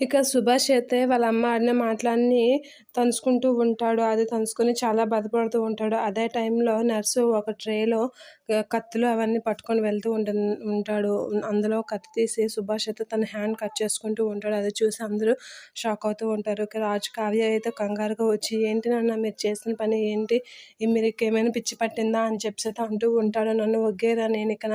ఇక సుభాష్ అయితే వాళ్ళ అమ్మ ఆడిన మాటలన్నీ తలుచుకుంటూ ఉంటాడు. అది తలుచుకొని చాలా బాధపడుతూ ఉంటాడు. అదే టైంలో నర్సు ఒక ట్రేలో కత్తులు అవన్నీ పట్టుకొని వెళ్తూ ఉంటు ఉంటాడు. అందులో కత్తి తీసి సుభాష్ అయితే తన హ్యాండ్ కట్ చేసుకుంటూ ఉంటాడు. అది చూసి అందరూ షాక్ అవుతూ ఉంటారు. ఇక రాజు కావ్య అయితే కంగారుగా వచ్చి ఏంటి నాన్న మీరు చేసిన పని ఏంటి? మీరు ఏమైనా పిచ్చి పట్టిందా? అని చెప్పి అంటూ ఉంటాడు. నన్ను ఒగ్గేరా నేను ఇక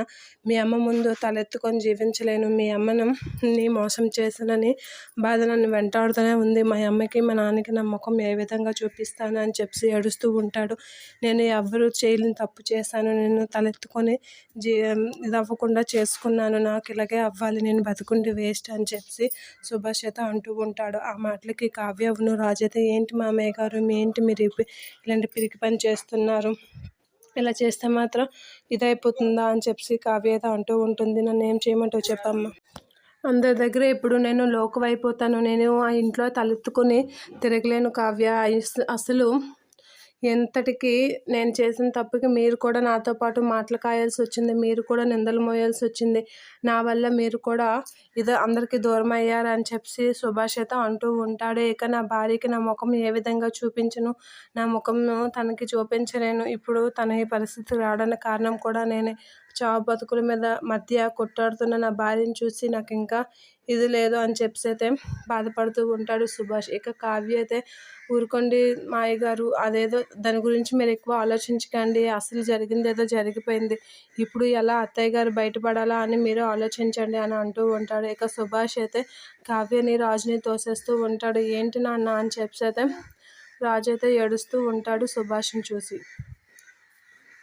మీ అమ్మ ముందు తలెత్తుకొని జీవించలేను. మీ అమ్మను నీ మోసం చేశానని బాధ నన్ను వెంటాడుతూనే ఉంది. మా అమ్మకి మా నాన్నకి నా ముఖం ఏ విధంగా చూపిస్తాను అని చెప్పి ఏడుస్తూ ఉంటాడు. నేను ఎవరు చేయలేని తప్పు చేశాను. నేను తలెత్తుకొని జీ ఇది అవ్వకుండా చేసుకున్నాను. నాకు ఇలాగే అవ్వాలి. నేను బతుకుండి వేస్ట్ అని చెప్పి సుభాషిత అంటూ ఉంటాడు. ఆ మాటలకి కావ్య అవును రాజైతే ఏంటి మామయ్య గారు? మీ ఏంటి మీరు ఇలాంటి పిరికి పని చేస్తున్నారు? ఇలా చేస్తే మాత్రం ఇదైపోతుందా? అని చెప్పి కావ్య అంటూ ఉంటుంది. నన్ను ఏం చేయమంటావు చెప్పమ్మా? అందరి దగ్గర ఇప్పుడు నేను లోకువైపోతాను. నేను ఆ ఇంట్లో తలెత్తుకొని తిరగలేను కావ్య. అసలు ఎంతటికి నేను చేసిన తప్పుకి మీరు కూడా నాతో పాటు మాటలు కాయాల్సి వచ్చింది. మీరు కూడా నిందలు మోయాల్సి వచ్చింది. నా వల్ల మీరు కూడా ఇదో అందరికీ దూరం అయ్యారని చెప్పి సుభాషిత అంటూ ఉంటాడు. ఇక నా భార్యకి నా ముఖం ఏ విధంగా చూపించను? నా ముఖంను తనకి చూపించలేను. ఇప్పుడు తన ఈ పరిస్థితి రావడానికి కారణం కూడా నేనే. చావు బతుకుల మీద మధ్య కొట్టాడుతున్న నా భార్యను చూసి నాకు ఇంకా ఇది లేదు అని చెప్పేసి అయితే బాధపడుతూ ఉంటాడు సుభాష్. ఇక కావ్య అయితే ఊరుకోండి మాయ గారు అదేదో దాని గురించి మీరు ఎక్కువ ఆలోచించకండి అసలు జరిగింది ఏదో జరిగిపోయింది ఇప్పుడు ఎలా అత్తయ్య గారు బయటపడాలా అని మీరు ఆలోచించండి అని అంటూ ఉంటాడు. ఇక సుభాష్ అయితే కావ్యని రాజుని తోసేస్తూ ఉంటాడు. ఏంటి నాన్న అని చెప్పేసి అయితే రాజు అయితే ఏడుస్తూ ఉంటాడు సుభాష్ని చూసి.